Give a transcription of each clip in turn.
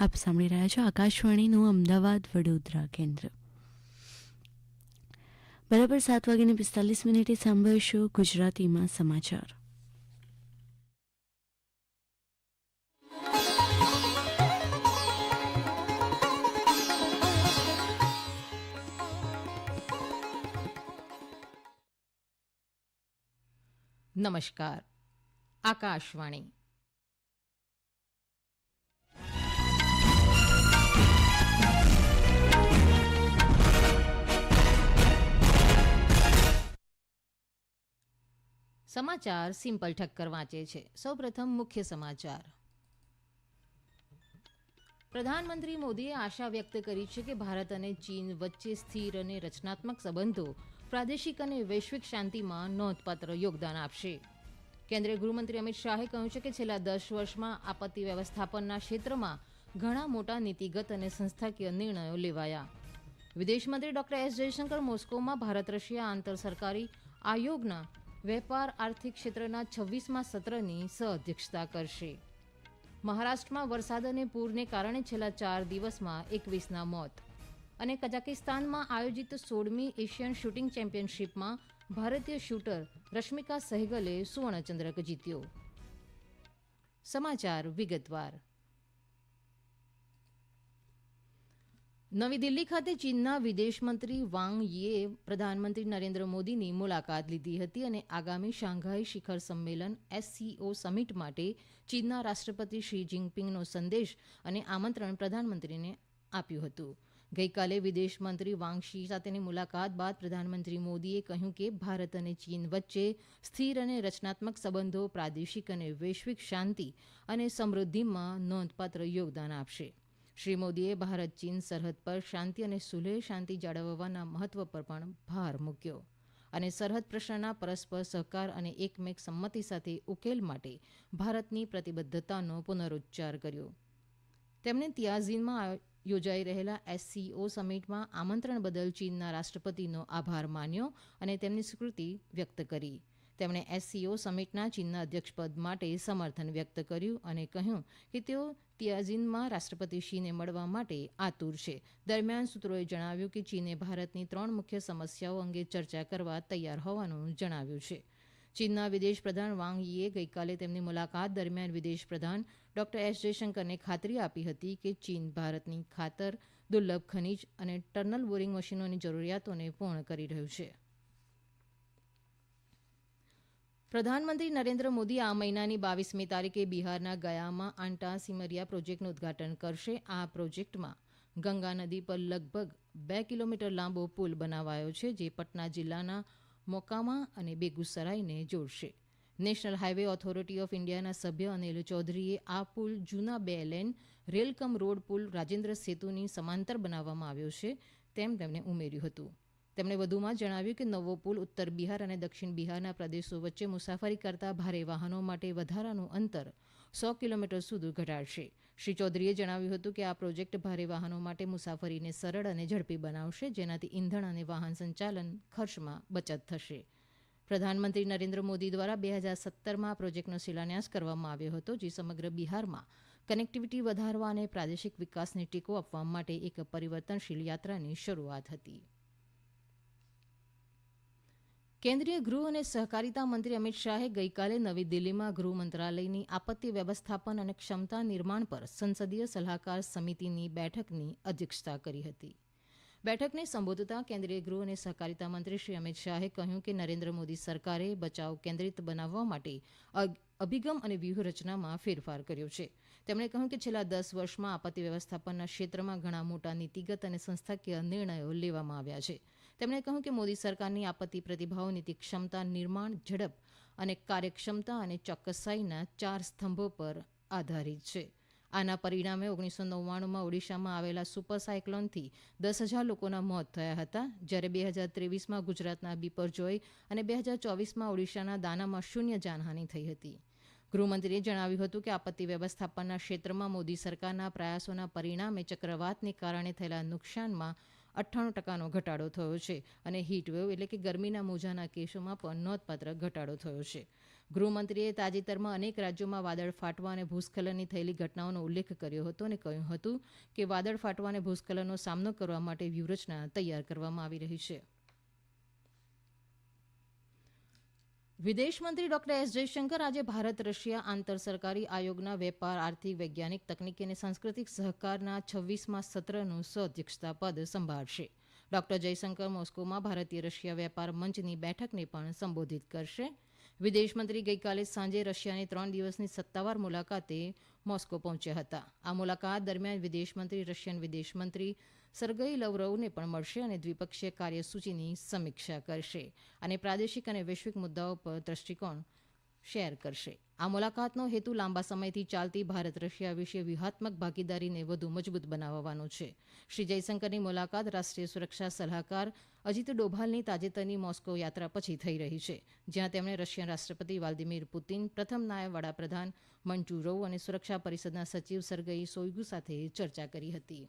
આપ સાંભળી રહ્યા છો આકાશવાણીનું અમદાવાદ વડોદરા કેન્દ્ર. બરાબર સાત વાગીને પિસ્તાલીસ મિનિટે સાંભળશો ગુજરાતીમાં સમાચાર. નમસ્કાર. આકાશવાણી. સમાચાર સિમ્પલ ઠક્કર વાંચે છે. સૌપ્રથમ મુખ્ય સમાચાર. પ્રધાનમંત્રી મોદીએ આશા વ્યક્ત કરી છે કે ભારત અને ચીન વચ્ચે સ્થિર અને રચનાત્મક સંબંધો પ્રાદેશિક અને વૈશ્વિક શાંતિમાં નોંધપાત્ર યોગદાન આપશે. કેન્દ્રીય ગૃહમંત્રી અમિત શાહે કહ્યું છે કે છેલ્લા દસ વર્ષમાં આપત્તિ વ્યવસ્થાપનના ક્ષેત્રમાં ઘણા મોટા નીતિગત અને સંસ્થાકીય નિર્ણયો લેવાયા. વિદેશમંત્રી ડોક્ટર એસ જયશંકર મોસ્કોમાં ભારત રશિયા આંતર સરકારી આયોગના વેપાર આર્થિક ક્ષેત્રના છવ્વીસમાં સત્રની સહઅધ્યક્ષતા કરશે. મહારાષ્ટ્રમાં વરસાદ અને પૂરને કારણે છેલ્લા ચાર દિવસમાં એકવીસના મોત. અને કઝાકિસ્તાનમાં આયોજિત સોળમી એશિયન શૂટિંગ ચેમ્પિયનશિપમાં ભારતીય શૂટર રશ્મિકા સહેગલે સુવર્ણચંદ્રક જીત્યો. સમાચાર વિગતવાર. નવી દિલ્હી ખાતે ચીનના વિદેશમંત્રી વાંગ યીએ પ્રધાનમંત્રી નરેન્દ્ર મોદીની મુલાકાત લીધી હતી અને આગામી શાંઘાઈ શિખર સંમેલન એસસીઓ સમિટ માટે ચીનના રાષ્ટ્રપતિ શી જિનપિંગનો સંદેશ અને આમંત્રણ પ્રધાનમંત્રીને આપ્યું હતું. ગઈકાલે વિદેશમંત્રી વાંગ શી સાથેની મુલાકાત બાદ પ્રધાનમંત્રી મોદીએ કહ્યું કે ભારત અને ચીન વચ્ચે સ્થિર અને રચનાત્મક સંબંધો પ્રાદેશિક અને વૈશ્વિક શાંતિ અને સમૃદ્ધિમાં નોંધપાત્ર યોગદાન આપશે. શ્રી મોદીએ ભારત, ચીન, સરહદ પર શાંતિ અને સુલેહ શાંતિ જાળવવાના મહત્વ પર પણ ભાર મૂક્યો અને સરહદ પ્રશ્નના પરસ્પર સહકાર અને એકમેક સંમતિ સાથે ઉકેલ માટે ભારતની પ્રતિબદ્ધતાનો પુનરુચ્ચાર કર્યો. તેમણે તિયાઝીનમાં યોજાઈ રહેલા એસસીઓ સમિટમાં આમંત્રણ બદલ ચીનના રાષ્ટ્રપતિનો આભાર માન્યો અને તેમની સ્વીકૃતિ વ્યક્ત કરી. તેમણે એસસીઓ સમિટના ચીનના અધ્યક્ષપદ માટે સમર્થન વ્યક્ત કર્યું અને કહ્યું કે તેઓ તિયાઝીનમાં રાષ્ટ્રપતિ શીને મળવા માટે આતુર છે. દરમિયાન સૂત્રોએ જણાવ્યું કે ચીને ભારતની ત્રણ મુખ્ય સમસ્યાઓ અંગે ચર્ચા કરવા તૈયાર હોવાનું જણાવ્યું છે. ચીનના વિદેશ પ્રધાન વાંગ યીએ ગઈકાલે તેમની મુલાકાત દરમિયાન વિદેશ પ્રધાન ડોક્ટર એસ જયશંકરને ખાતરી આપી હતી કે ચીન ભારતની ખાતર, દુર્લભ ખનીજ અને ટર્નલ બોરિંગ મશીનોની જરૂરિયાતોને પૂર્ણ કરી રહ્યું છે. પ્રધાનમંત્રી નરેન્દ્ર મોદી આ મહિનાની બાવીસમી તારીખે બિહારના ગયામાં આંટા સિમરિયા પ્રોજેક્ટનું ઉદઘાટન કરશે. આ પ્રોજેક્ટમાં ગંગા નદી પર લગભગ બે કિલોમીટર લાંબો પુલ બનાવાયો છે, જે પટના જિલ્લાના મોકામા અને બેગુસરાયને જોડશે. નેશનલ હાઇવે ઓથોરિટી ઓફ ઇન્ડિયાના સભ્ય અનિલ ચૌધરીએ આ પુલ જૂના બે લેન રેલકમ રોડ પુલ રાજેન્દ્ર સેતુની સમાંતર બનાવવામાં આવ્યો છે, તેમ તેમણે ઉમેર્યું હતું. તેમણે વધુમાં જણાવ્યું કે નવો પુલ ઉત્તર બિહાર અને દક્ષિણ બિહારના પ્રદેશો વચ્ચે મુસાફરી કરતા ભારે વાહનો માટે વધારાનું અંતર સો કિલોમીટર સુધી ઘટાડશે. શ્રી ચૌધરીએ જણાવ્યું હતું કે આ પ્રોજેક્ટ ભારે વાહનો માટે મુસાફરીને સરળ અને ઝડપી બનાવશે, જેનાથી ઇંધણ અને વાહન સંચાલન ખર્ચમાં બચત થશે. પ્રધાનમંત્રી નરેન્દ્ર મોદી દ્વારા બે હજાર સત્તરમાં આ પ્રોજેક્ટનો શિલાન્યાસ કરવામાં આવ્યો હતો, જે સમગ્ર બિહારમાં કનેક્ટિવિટી વધારવા અને પ્રાદેશિક વિકાસને ટેકો આપવા માટે એક પરિવર્તનશીલ યાત્રાની શરૂઆત હતી. કેન્દ્રીય ગૃહ અને સહકારિતા મંત્રી અમિત શાહે ગઈકાલે નવી દિલ્હીમાં ગૃહ મંત્રાલયની આપત્તિ વ્યવસ્થાપન અને ક્ષમતા નિર્માણ પર સંસદીય સલાહકાર સમિતિની બેઠકની અધ્યક્ષતા કરી હતી. બેઠકને સંબોધતા કેન્દ્રીય ગૃહ અને સહકારિતા મંત્રી શ્રી અમિત શાહે કહ્યું કે નરેન્દ્ર મોદી સરકારે બચાવ કેન્દ્રિત બનાવવા માટે અભિગમ અને વ્યૂહરચનામાં ફેરફાર કર્યો છે. તેમણે કહ્યું કે છેલ્લા દસ વર્ષમાં આપત્તિ વ્યવસ્થાપનના ક્ષેત્રમાં ઘણા મોટા નીતિગત અને સંસ્થાકીય નિર્ણયો લેવામાં આવ્યા છે. તેમણે કહ્યું કે મોદી સરકારની આપત્તિ પ્રતિભાવ નીતિ ક્ષમતા નિર્માણ ઝડપ અને કાર્યક્ષમતા અને ચોક્કસાઈના ચાર સ્તંભો પર આધારિત છે. આના પરિણામે ઓગણીસો નવ્વાણુંમાં ઓડિશામાં આવેલા સુપર સાયક્લોનથી દસ હજાર લોકોના મોત થયા હતા. જ્યારે બે હજાર ત્રેવીસમાં ગુજરાતના બિપરજોય અને બે હજાર ચોવીસમાં ઓડિશાના દાનામાં શૂન્ય જાનહાની થઈ હતી. ગૃહમંત્રીએ જણાવ્યું હતું કે આપત્તિ વ્યવસ્થાપનના ક્ષેત્રમાં મોદી સરકારના પ્રયાસોના પરિણામે ચક્રવાતને કારણે થયેલા નુકસાનમાં અઠ્ઠાણું ટકાનો ઘટાડો થયો છે અને હીટવેવ એટલે કે ગરમીના મોજાના કેસોમાં પણ નોંધપાત્ર ઘટાડો થયો છે. ગૃહમંત્રીએ તાજેતરમાં અનેક રાજ્યોમાં વાદળ ફાટવા અને ભૂસ્ખલનની થયેલી ઘટનાઓનો ઉલ્લેખ કર્યો હતો અને કહ્યું હતું કે વાદળ ફાટવા અને ભૂસ્ખલનનો સામનો કરવા માટે વ્યૂહરચના તૈયાર કરવામાં આવી રહી છે. વિદેશમંત્રી ડોક્ટર એસ જયશંકર આજે ભારત, રશિયા આંતર સરકારી આયોગના વેપાર, આર્થિક, વૈજ્ઞાનિક, તકનીકી અને સાંસ્કૃતિક સહકારના છવ્વીસમાં સત્રનું સહઅધ્યક્ષતા પદ સંભાળશે. ડોક્ટર જયશંકર મોસ્કોમાં ભારતીય રશિયા વેપાર મંચની બેઠકને પણ સંબોધિત કરશે. વિદેશમંત્રી ગઈકાલે સાંજે રશિયાની ત્રણ દિવસની સત્તાવાર મુલાકાતે મોસ્કો પહોંચ્યા હતા. આ મુલાકાત દરમિયાન વિદેશમંત્રી રશિયન વિદેશમંત્રી સરગઈ લવરોવને પણ મળશે અને દ્વિપક્ષીય કાર્યસૂચિની સમીક્ષા કરશે. અને પ્રાદેશિક અને વૈશ્વિક મુદ્દાઓ પર દ્રષ્ટિકોણ શેર કરશે. આ મુલાકાતનો હેતુ લાંબા સમયથી ચાલતી ભારત રશિયા વિશે વ્યૂહાત્મક ભાગીદારીને વધુ મજબૂત બનાવવાનો છે. શ્રી જયશંકરની મુલાકાત રાષ્ટ્રીય સુરક્ષા સલાહકાર અજીત ડોભાલની તાજેતરની મોસ્કો યાત્રા પછી થઈ રહી છે, જ્યાં તેમણે રશિયન રાષ્ટ્રપતિ વ્લાદિમીર પુતિન, પ્રથમ નાયબ વડાપ્રધાન મંચુરોવ અને સુરક્ષા પરિષદના સચિવ સરગઈ સોઈગુ સાથે ચર્ચા કરી હતી.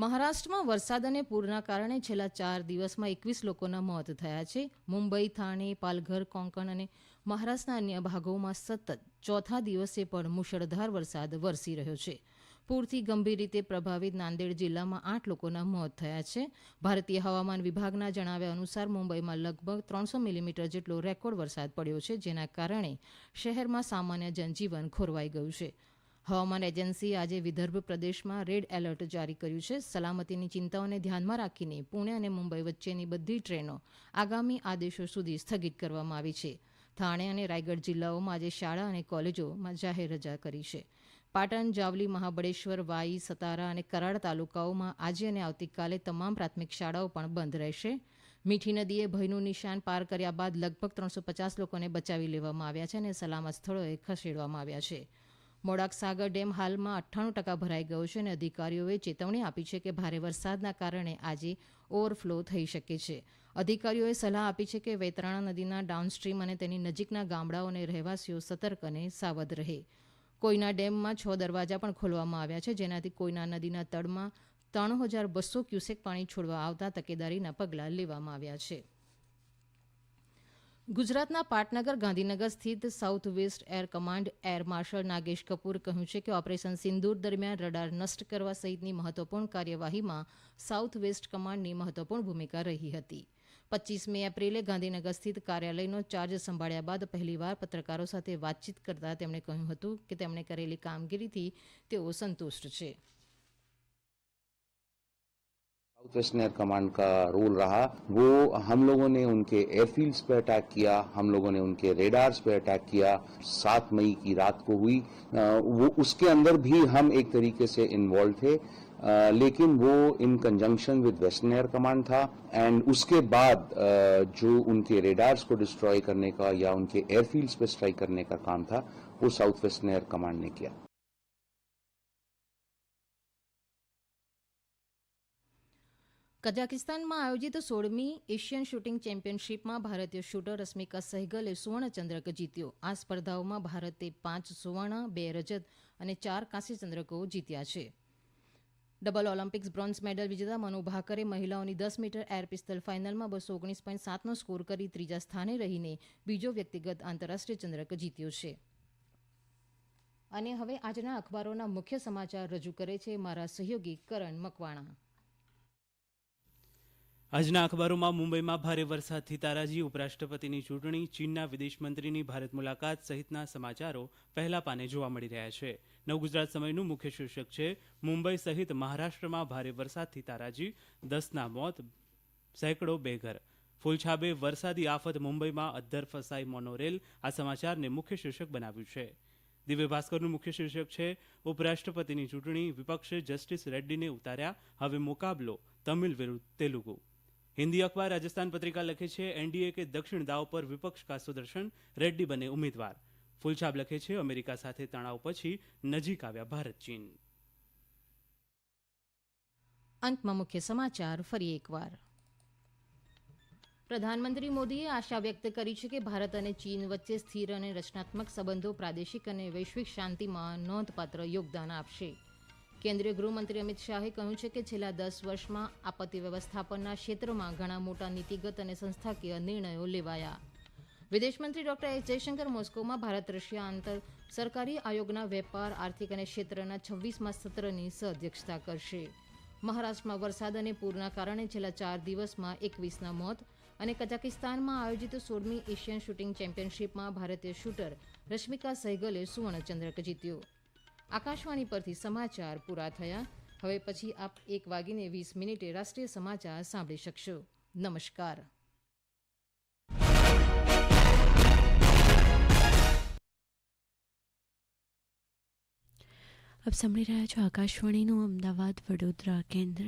મહારાષ્ટ્રમાં વરસાદ અને પૂરના કારણે છેલ્લા ચાર દિવસમાં એકવીસ લોકોના મોત થયા છે. મુંબઈ, થાણે, પાલઘર, કોંકણ અને મહારાષ્ટ્રના અન્ય ભાગોમાં સતત ચોથા દિવસે પણ મુશળધાર વરસાદ વરસી રહ્યો છે. પૂરથી ગંભીર રીતે પ્રભાવિત નાંદેડ જિલ્લામાં આઠ લોકોના મોત થયા છે. ભારતીય હવામાન વિભાગના જણાવ્યા અનુસાર મુંબઈમાં લગભગ ત્રણસો મિલીમીટર જેટલો રેકોર્ડ વરસાદ પડ્યો છે, જેના કારણે શહેરમાં સામાન્ય જનજીવન ખોરવાઈ ગયું છે. હવામાન એજન્સીએ આજે વિદર્ભ પ્રદેશમાં રેડ એલર્ટ જારી કર્યું છે. સલામતીની ચિંતાઓને ધ્યાનમાં રાખીને પુણે અને મુંબઈ વચ્ચેની બધી ટ્રેનો આગામી આદેશો સુધી સ્થગિત કરવામાં આવી છે. થાણે અને રાયગઢ જિલ્લાઓમાં આજે શાળા અને કોલેજોમાં જાહેર રજા કરી છે. પાટણ, જાવલી, મહાબળેશ્વર, વાઈ, સતારા અને કરાડ તાલુકાઓમાં આજે અને આવતીકાલે તમામ પ્રાથમિક શાળાઓ પણ બંધ રહેશે. મીઠી નદીએ ભયનું નિશાન પાર કર્યા બાદ લગભગ ત્રણસો પચાસ લોકોને બચાવી લેવામાં આવ્યા છે અને સલામત સ્થળોએ ખસેડવામાં આવ્યા છે. મોડાક સાગર ડેમ હાલમાં અઠ્ઠાણું ટકા ભરાઈ ગયો છે અને અધિકારીઓએ ચેતવણી આપી છે કે ભારે વરસાદના કારણે આજે ઓવરફ્લો થઈ શકે છે. અધિકારીઓએ સલાહ આપી છે કે વેતરાણા નદીના ડાઉનસ્ટ્રીમ અને તેની નજીકના ગામડાઓ અને રહેવાસીઓ સતર્ક અને સાવધ રહે. કોઈના ડેમમાં છ દરવાજા પણ ખોલવામાં આવ્યા છે, જેનાથી કોઈના નદીના તળમાં ત્રણ હજાર બસો ક્યુસેક પાણી છોડવા આવતા તકેદારીના પગલાં લેવામાં આવ્યા છે. ગુજરાતના પાટનગર ગાંધીનગર સ્થિત south west air command air marshal Nagesh Kapoor કહ્યું છે કે ઓપરેશન સિંદૂર દરમિયાન રડાર નષ્ટ કરવા સહિતની મહત્વપૂર્ણ કાર્યવાહીમાં સાઉથ વેસ્ટ કમાન્ડની મહત્વપૂર્ણ ભૂમિકા રહી હતી. પચીસમી એપ્રિલે ગાંધીનગર સ્થિત કાર્યાલયનો ચાર્જ સંભાળ્યા બાદ પહેલીવાર પત્રકારો સાથે વાતચીત કરતા તેમણે કહ્યું હતું કે તેમણે કરેલી કામગીરીથી તેઓ સંતુષ્ટ છે. साउथ वेस्टर्न एयर कमांड का रोल रहा, वो हम लोगों ने उनके एयरफील्ड्स पे अटैक किया, हम लोगों ने उनके रेडार्स पे अटैक किया, सात मई की रात को हुई। वो उसके अंदर भी हम एक तरीके से इन्वॉल्व थे। लेकिन वो in conjunction with western air command था एंड उसके बाद जो उनके रेडार्स को डिस्ट्रॉय करने का या उनके एयरफील्ड्स पे स्ट्राइक करने का काम था, वो साउथ वेस्टर्न एयर कमांड ने किया। કઝાકિસ્તાનમાં આયોજિત સોળમી એશિયન શૂટિંગ ચેમ્પિયનશિપમાં ભારતીય શૂટર રશ્મિકા સહેગલે સુવર્ણચંદ્રક જીત્યો. આ સ્પર્ધાઓમાં ભારતે પાંચ સુવર્ણ, બે રજત અને ચાર કાંસ્ય ચંદ્રકો જીત્યા છે. ડબલ ઓલિમ્પિક્સ બ્રોન્ઝ મેડલ વિજેતા મનુ ભાકરે મહિલાઓની દસ મીટર એર પિસ્તલ ફાઇનલમાં બસો ઓગણીસ પોઈન્ટ સાતનો સ્કોર કરી ત્રીજા સ્થાને રહીને બીજો વ્યક્તિગત આંતરરાષ્ટ્રીય ચંદ્રક જીત્યો છે. અને હવે આજના અખબારોના મુખ્ય સમાચાર રજૂ કરે છે મારા સહયોગી કરણ મકવાણા. આજના અખબારોમાં મુંબઈમાં ભારે વરસાદથી તારાજી ઉપરાષ્ટ્રપતિની ચૂંટણી, ચીનના વિદેશમંત્રીની ભારત મુલાકાત સહિતના સમાચારો પહેલા પાને જોવા મળી રહ્યા છે. નવગુજરાત સમયનું મુખ્ય શીર્ષક છે, મુંબઈ સહિત મહારાષ્ટ્રમાં ભારે વરસાદથી તારાજી, દસના મોત, સેંકડો બેઘર. ફૂલછાબે વરસાદી આફત મુંબઈમાં અદ્ધર ફસાઈ મોનોરેલ, આ સમાચારને મુખ્ય શીર્ષક બનાવ્યું છે. દિવ્ય ભાસ્કરનું મુખ્ય શીર્ષક છે, ઉપરાષ્ટ્રપતિની ચૂંટણી વિપક્ષે જસ્ટિસ રેડ્ડીને ઉતાર્યા, હવે મુકાબલો તમિલ વિરુદ્ધ તેલુગુ. હિન્દી અખબાર રાજસ્થાન પત્રિકા લખે છે, એનડીએ કે દક્ષિણ દાવ પર વિપક્ષ કા સુદર્શન, રેડ્ડી બને ઉમેદવાર. ફૂલછાપ લખે છે, અમેરિકા સાથે તણાવ પછી નજીક આવ્યા ભારત, ચીન. અંતમાં મુખ્ય સમાચાર, ફરી એકવાર. પ્રધાનમંત્રી મોદીએ આશા વ્યક્ત કરી છે કે ભારત અને ચીન વચ્ચે સ્થિર અને રચનાત્મક સંબંધો પ્રાદેશિક અને વૈશ્વિક શાંતિમાં નોંધપાત્ર યોગદાન આપશે. કેન્દ્રીય ગૃહમંત્રી અમિત શાહે કહ્યું છે કે છેલ્લા દસ વર્ષમાં આપત્તિ વ્યવસ્થાપનના ક્ષેત્રમાં ઘણા મોટા નીતિગત અને સંસ્થાકીય નિર્ણયો લેવાયા. વિદેશમંત્રી ડોક્ટર એસ જયશંકર મોસ્કોમાં ભારત રશિયા આંતર સરકારી આયોગના વેપાર, આર્થિક અને ક્ષેત્રના છવ્વીસમાં સત્રની સહઅધ્યક્ષતા કરશે. મહારાષ્ટ્રમાં વરસાદ અને પૂરના કારણે છેલ્લા ચાર દિવસમાં એકવીસના મોત અને કઝાકિસ્તાનમાં આયોજિત સોળમી એશિયન શૂટિંગ ચેમ્પિયનશિપમાં ભારતીય શૂટર રશ્મિકા સહેગલે સુવર્ણચંદ્રક જીત્યો. આકાશવાણી પરથી સમાચાર પૂરા થયા. હવે પછી આપ એક વાગીને વીસ મિનિટે રાષ્ટ્રીય સમાચાર સાંભળી શકશો. નમસ્કાર. આપ સાંભળી રહ્યા છો આકાશવાણીનું અમદાવાદ વડોદરા કેન્દ્ર.